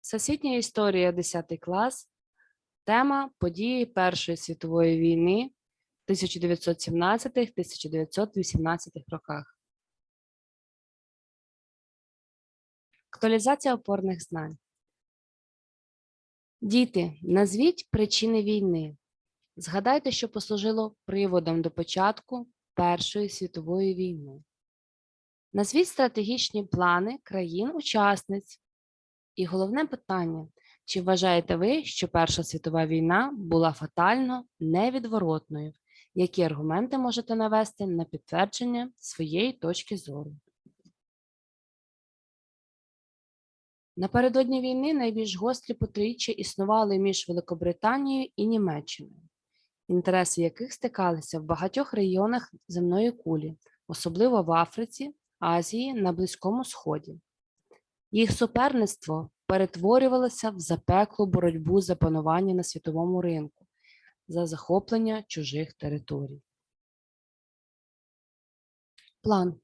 Всесвітня історія 10 клас. Тема події Першої світової війни 1917-1918 роках. Актуалізація опорних знань. Діти, назвіть причини війни. Згадайте, що послужило приводом до початку Першої світової війни. Назвіть стратегічні плани країн-учасниць. І головне питання: чи вважаєте ви, що Перша світова війна була фатально невідворотною? Які аргументи можете навести на підтвердження своєї точки зору? Напередодні війни найбільш гострі протиріччя існували між Великобританією і Німеччиною, інтереси яких стикалися в багатьох регіонах земної кулі, особливо в Африці, Азії на Близькому Сході. Їх суперництво перетворювалося в запеклу боротьбу за панування на світовому ринку, за захоплення чужих територій. План.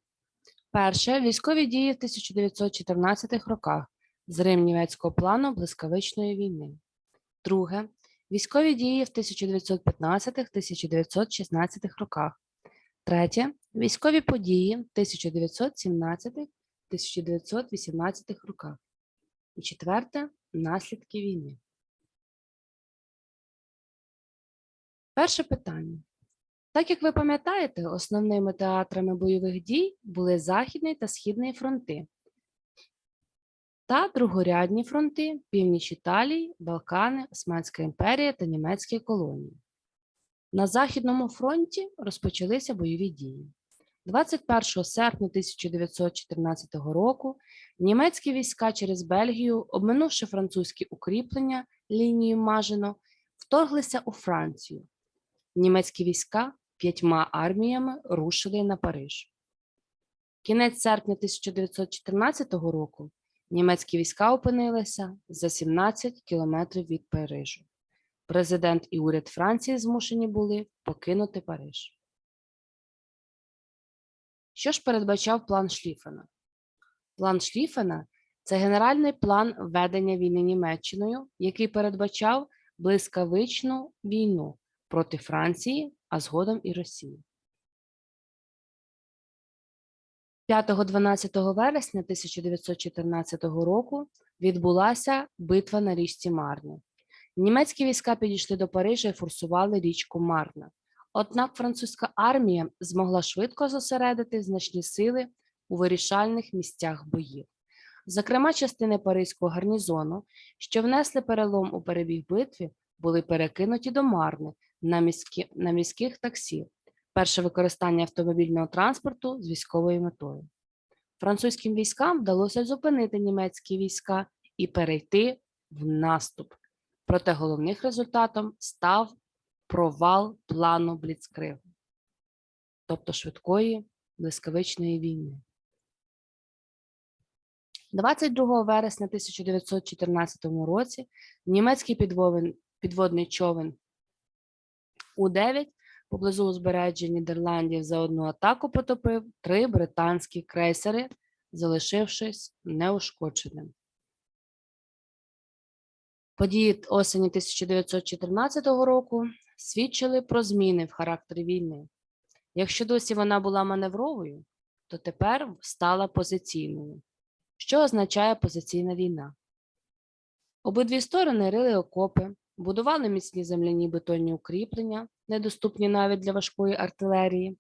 Перше. Військові дії в 1914 роках. Зрим німецького плану блискавичної війни. Друге. Військові дії в 1915-1916 роках. Третє. Військові події в 1917 1918 роках. І четверте наслідки війни. Перше питання. Так як ви пам'ятаєте, основними театрами бойових дій були Західний та Східний фронти та другорядні фронти північ Італії, Балкани, Османська імперія та німецькі колонії. На Західному фронті розпочалися бойові дії. 21 серпня 1914 року німецькі війська через Бельгію, обминувши французькі укріплення лінію Мажино, вторглися у Францію. Німецькі війська п'ятьма арміями рушили на Париж. Кінець серпня 1914 року німецькі війська опинилися за 17 кілометрів від Парижу. Президент і уряд Франції змушені були покинути Париж. Що ж передбачав план Шліфена? План Шліфена це генеральний план ведення війни Німеччиною, який передбачав блискавичну війну проти Франції, а згодом і Росії. 5-12 вересня 1914 року відбулася битва на річці Марне. Німецькі війська підійшли до Парижа і форсували річку Марна. Однак французька армія змогла швидко зосередити значні сили у вирішальних місцях боїв. Зокрема, частини Паризького гарнізону, що внесли перелом у перебіг битві, були перекинуті до Марни на, міські, на міських таксі. Перше використання автомобільного транспорту з військовою метою. Французьким військам вдалося зупинити німецькі війська і перейти в наступ. Проте головним результатом став провал плану Бліцкригу, тобто швидкої блискавичної війни. 22 вересня 1914 році німецький підвовен- підводний човен У-9 поблизу узбережжя Нідерландів за одну атаку потопив три британські крейсери, залишившись неушкодженим. Події осені 1914 року свідчили про зміни в характері війни. Якщо досі вона була маневровою, то тепер стала позиційною. Що означає позиційна війна? Обидві сторони рили окопи, будували міцні земляні бетонні укріплення, недоступні навіть для важкої артилерії.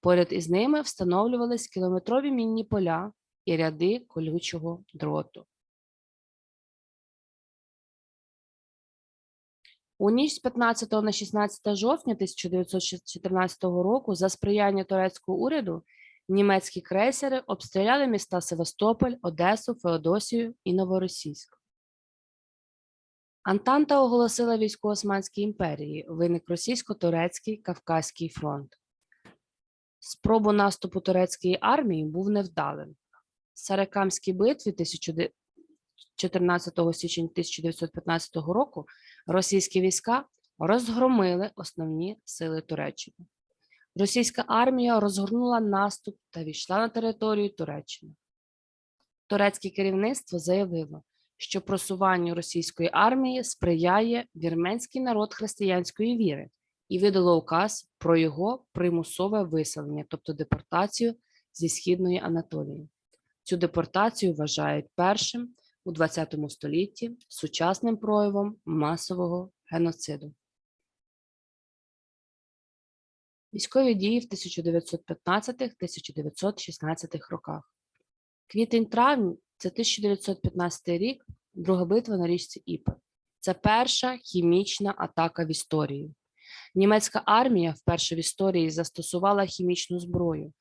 Поряд із ними встановлювались кілометрові мінні поля і ряди колючого дроту. У ніч з 15 на 16 жовтня 1914 року за сприяння турецького уряду німецькі крейсери обстріляли міста Севастополь, Одесу, Феодосію і Новоросійськ. Антанта оголосила військо Османській імперії, виник російсько-турецький Кавказький фронт. Спробу наступу турецької армії був невдалим. В Саракамській битві 14 січня 1915 року російські війська розгромили основні сили Туреччини. Російська армія розгорнула наступ та війшла на територію Туреччини. турецьке керівництво заявило, що просуванню російської армії сприяє вірменський народ християнської віри і видало указ про його примусове виселення, тобто депортацію зі східної Анатолії. Цю депортацію вважають першим у ХХ столітті сучасним проявом масового геноциду. Військові дії в 1915-1916 роках. Квітень-травень це 1915 рік, друга битва на річці Іпр. Це перша хімічна атака в історії. Німецька армія вперше в історії застосувала хімічну зброю,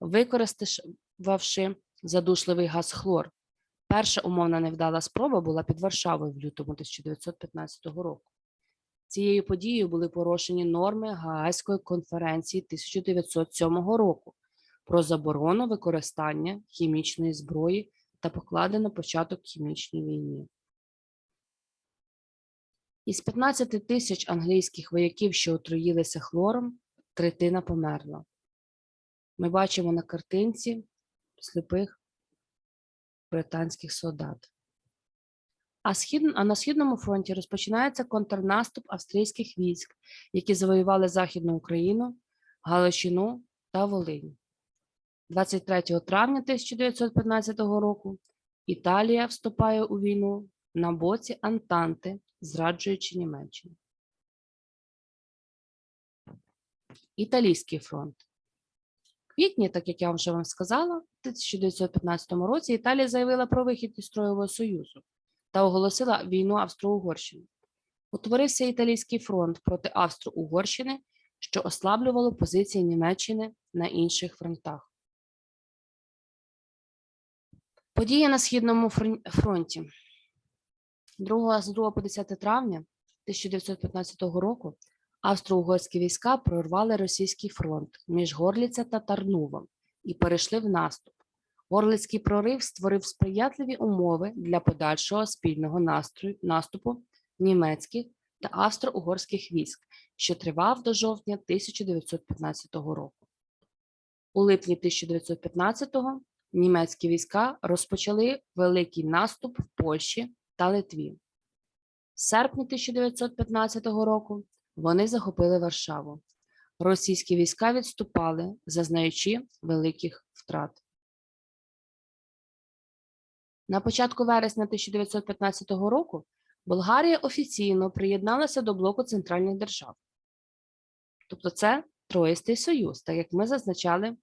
використавши задушливий газ хлор. Перша умовна невдала спроба була під Варшавою в лютому 1915 року. Цією подією були порушені норми Гаазької конференції 1907 року про заборону використання хімічної зброї та покладено початок хімічній війні. Із 15 тисяч англійських вояків, що отруїлися хлором, третина померла. Ми бачимо на картинці сліпих британських солдат. А, схід... а на Східному фронті розпочинається контрнаступ австрійських військ, які завоювали Західну Україну, Галичину та Волинь. 23 травня 1915 року Італія вступає у війну на боці Антанти, зраджуючи Німеччину. Італійський фронт. Квітні, так як я вже вам сказала, в 1915 році Італія заявила про вихід із Троєвого Союзу та оголосила війну Австро-Угорщини. Утворився Італійський фронт проти Австро-Угорщини, що ослаблювало позиції Німеччини на інших фронтах. Події на Східному фронті. 2 з 2 по 10 травня 1915 року австро-угорські війська прорвали російський фронт між Горліця та Тарнувом і перейшли в наступ. Горлицький прорив створив сприятливі умови для подальшого спільного настрою, наступу німецьких та австро-угорських військ, що тривав до жовтня 1915 року. У липні 1915-го німецькі війська розпочали великий наступ в Польщі та Литві. З серпня 1915 року вони захопили Варшаву. Російські війська відступали, зазнаючи великих втрат. На початку вересня 1915 року Болгарія офіційно приєдналася до блоку центральних держав. Тобто це Троїстий Союз, так як ми зазначали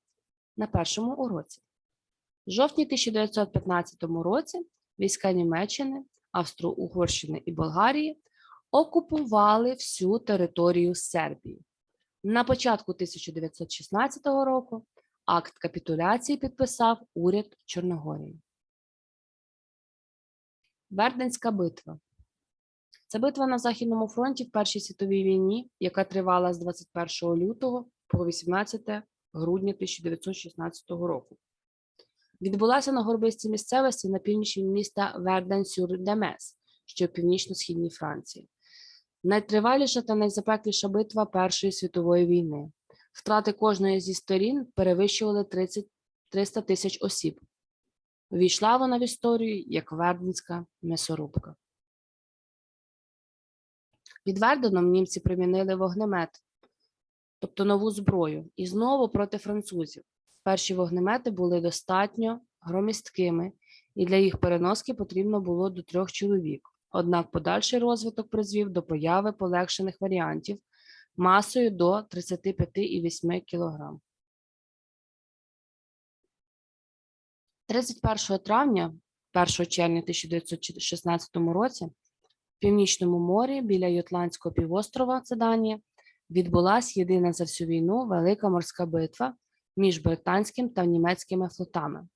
на першому уроці. В жовтні 1915 році війська Німеччини, Австро-Угорщини і Болгарії окупували всю територію Сербії. На початку 1916 року акт капітуляції підписав уряд Чорногорії. Верденська битва. Це битва на Західному фронті в Першій світовій війні, яка тривала з 21 лютого по 18 грудня 1916 року. Відбулася на горбистій місцевості на північі міста Верден-сюр-Демес, що в північно-східній Франції. Найтриваліша та найзапекліша битва Першої світової війни. Втрати кожної зі сторін перевищували 30, 300 тисяч осіб. Увійшла вона в історію як Верденська м'ясорубка. Під Верденом німці примінили вогнемет, тобто нову зброю, і знову проти французів. Перші вогнемети були достатньо громісткими, і для їх переноски потрібно було до трьох чоловік. Однак подальший розвиток призвів до появи полегшених варіантів масою до 35,8 кг. 31 травня, 1 червня 1916 році в Північному морі біля Ютландського півострова, це Данія, відбулася єдина за всю війну велика морська битва між британським та німецькими флотами.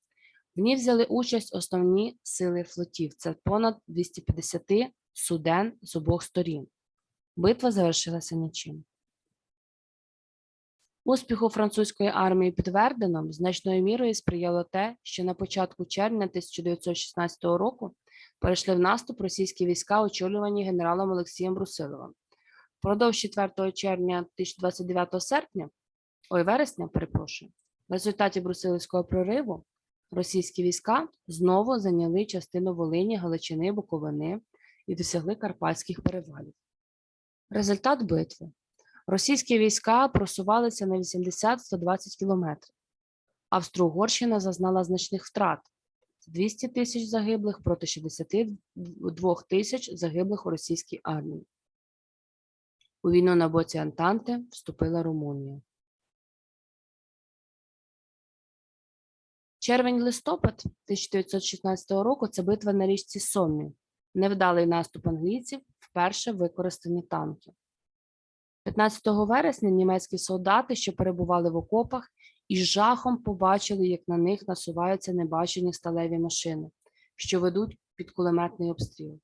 В ній взяли участь основні сили флотів. Це понад 250 суден з обох сторін. Битва завершилася нічим. Успіху французької армії під Верденом значною мірою сприяло те, що на початку червня 1916 року перейшли в наступ російські війська, очолювані генералом Олексієм Брусиловим. Впродовж 4 червня 1929 серпня, ой, вересня, перепрошую, в результаті Брусилівського прориву Російські війська знову зайняли частину Волині, Галичини, Буковини і досягли Карпатських перевалів. Результат битви. Російські війська просувалися на 80-120 кілометрів. Австро-Угорщина зазнала значних втрат 200 тисяч загиблих проти 62 тисяч загиблих у російській армії. У війну на боці Антанти вступила Румунія. Червень-листопад 1916 року це битва на річці Соммі. Невдалий наступ англійців вперше використані танки. 15 вересня німецькі солдати, що перебували в окопах, із жахом побачили, як на них насуваються небачені сталеві машини, що ведуть під кулеметний обстріл.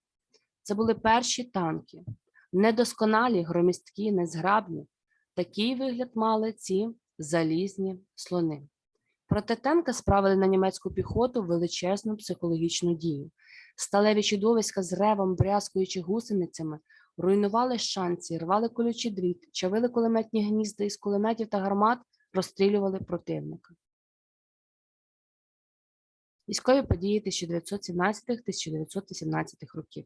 Це були перші танки, недосконалі, громісткі, незграбні. Такий вигляд мали ці залізні слони. Проте танки справили на німецьку піхоту величезну психологічну дію. Сталеві чудовиська з ревом, брязкуючи гусеницями, руйнували шанці, рвали колючий дріт, чавили кулеметні гнізда із кулеметів та гармат, розстрілювали противника. Військові події 1917-1918 років.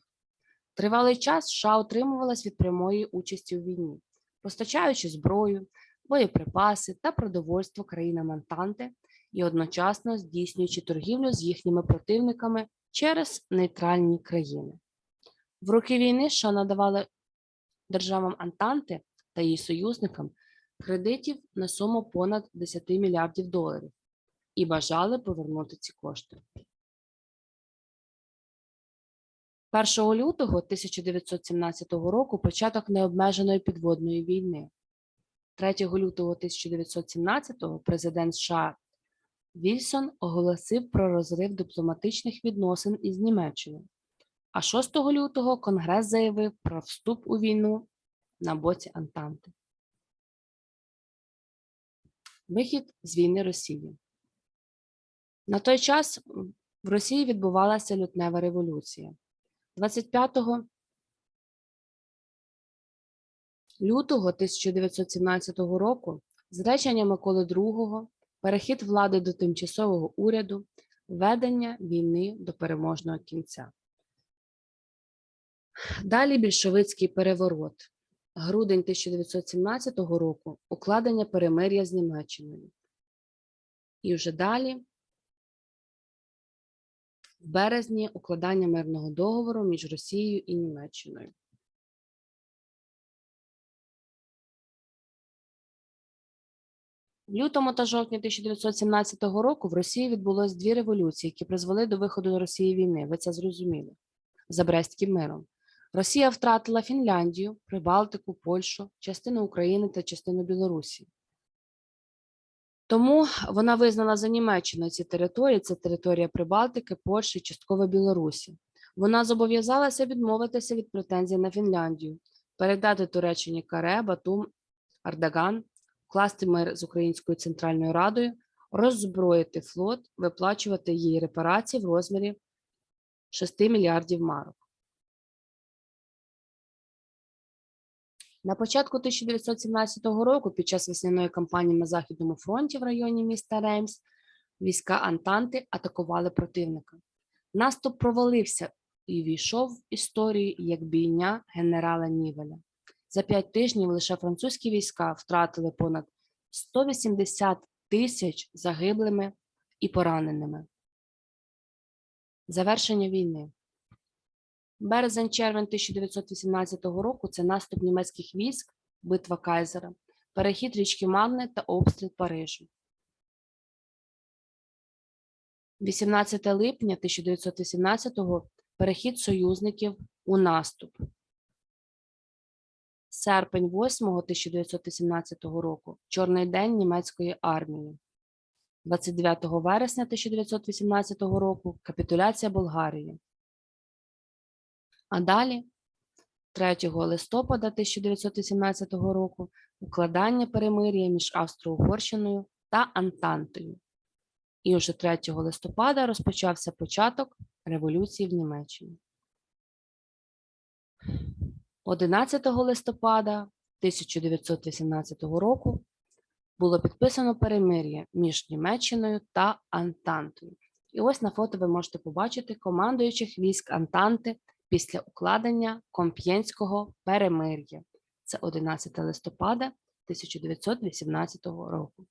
Тривалий час США утримувалась від прямої участі у війні, постачаючи зброю, боєприпаси та продовольство країнам Антанти і одночасно здійснюючи торгівлю з їхніми противниками через нейтральні країни. В роки війни США надавали державам Антанти та її союзникам кредитів на суму понад 10 мільярдів доларів і бажали повернути ці кошти. 1 лютого 1917 року початок необмеженої підводної війни. 3 лютого 1917 президент США Вільсон оголосив про розрив дипломатичних відносин із Німеччиною. А 6 лютого Конгрес заявив про вступ у війну на боці Антанти. Вихід з війни Росії. На той час в Росії відбувалася лютнева революція. 25 лютого 1917 року зречення Миколи II, перехід влади до тимчасового уряду, ведення війни до переможного кінця. Далі більшовицький переворот. Грудень 1917 року укладення перемир'я з Німеччиною. І вже далі, в березні, укладання мирного договору між Росією і Німеччиною. В лютому та жовтні 1917 року в Росії відбулось дві революції, які призвели до виходу Росії війни. Ви це зрозуміли за Брестським миром. Росія втратила Фінляндію, Прибалтику, Польщу, частину України та частину Білорусі. Тому вона визнала за Німеччиною ці території, це територія Прибалтики, Польщі, частково Білорусі. Вона зобов'язалася відмовитися від претензій на Фінляндію, передати Туреччині Каре, Батум, Ардаган, вкласти мир з Українською Центральною Радою, роззброїти флот, виплачувати їй репарації в розмірі 6 мільярдів марок. На початку 1917 року, під час весняної кампанії на Західному фронті в районі міста Реймс, війська Антанти атакували противника. Наступ провалився і війшов в історію як бійня генерала Нівеля. За п'ять тижнів лише французькі війська втратили понад 180 тисяч загиблими і пораненими. Завершення війни. Березень-червень 1918 року це наступ німецьких військ, битва Кайзера, перехід річки Манни та обстріл Парижу. 18 липня 1918-го перехід союзників у наступ. Серпень 8 1918 року Чорний день німецької армії. 29 вересня 1918 року капітуляція Болгарії. А далі, 3 листопада 1918 року, укладання перемир'я між Австро-Угорщиною та Антантою. І вже 3 листопада розпочався початок революції в Німеччині. 11 листопада 1918 року було підписано перемир'я між Німеччиною та Антантою. І ось на фото ви можете побачити командуючих військ Антанти після укладення Комп'єнського перемир'я. Це 11 листопада 1918 року.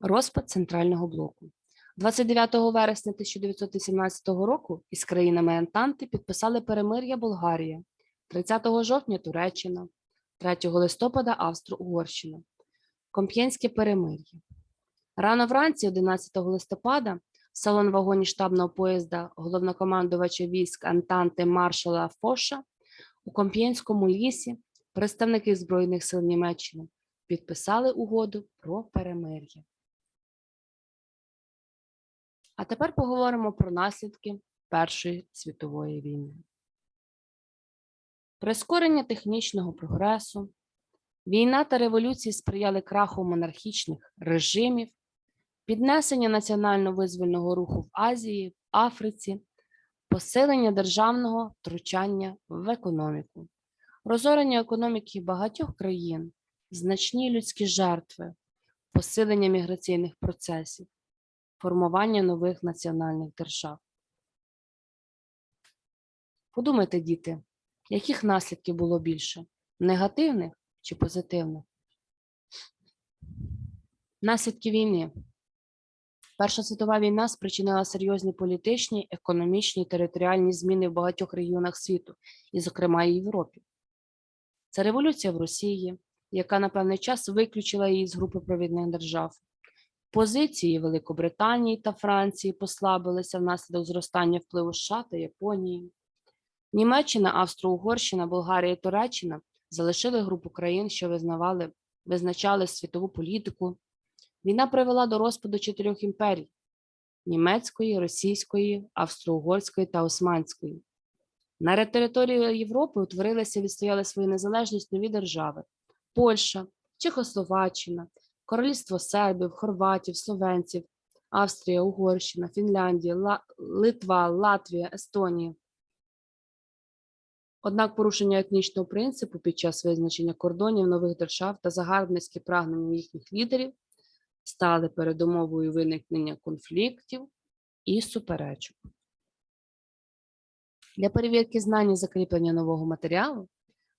Розпад Центрального блоку. 29 вересня 1918 року із країнами Антанти підписали перемир'я Болгарія, 30 жовтня Туреччина, 3 листопада Австро-Угорщина. Комп'єнське перемир'я. Рано вранці, 11 листопада, в салон-вагоні штабного поїзда головнокомандувача військ Антанти маршала Фоша у Комп'єнському лісі представники Збройних сил Німеччини підписали угоду про перемир'я. А тепер поговоримо про наслідки Першої світової війни. Прискорення технічного прогресу, війна та революції сприяли краху монархічних режимів, піднесення національно-визвольного руху в Азії, в Африці, посилення державного втручання в економіку, розорення економіки багатьох країн, значні людські жертви, посилення міграційних процесів, формування нових національних держав. Подумайте, діти, яких наслідків було більше негативних чи позитивних? Наслідки війни. Перша світова війна спричинила серйозні політичні, економічні і територіальні зміни в багатьох регіонах світу, і, зокрема, і Європі. Це революція в Росії, яка на певний час виключила її з групи провідних держав. Позиції Великобританії та Франції послабилися внаслідок зростання впливу США та Японії. Німеччина, Австро-Угорщина, Болгарія і Туреччина залишили групу країн, що визнавали, визначали світову політику. Війна привела до розпаду чотирьох імперій: німецької, російської, австро-угорської та османської. На території Європи утворилися і відстояли свою незалежність нові держави: Польща, Чехословаччина, Королівство сербів, хорватів, словенців, Австрія, Угорщина, Фінляндія, Литва, Латвія, Естонія. Однак порушення етнічного принципу під час визначення кордонів нових держав та загарбницькі прагнення їхніх лідерів стали передумовою виникнення конфліктів і суперечок. Для перевірки знань і закріплення нового матеріалу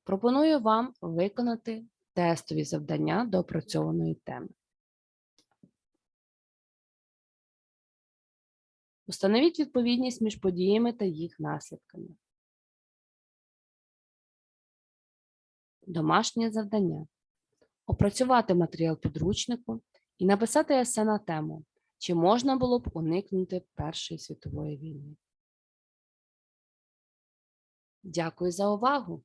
пропоную вам виконати тестові завдання до опрацьованої теми. Установіть відповідність між подіями та їх наслідками. Домашнє завдання. Опрацювати матеріал підручнику і написати есе на тему, чи можна було б уникнути Першої світової війни. Дякую за увагу!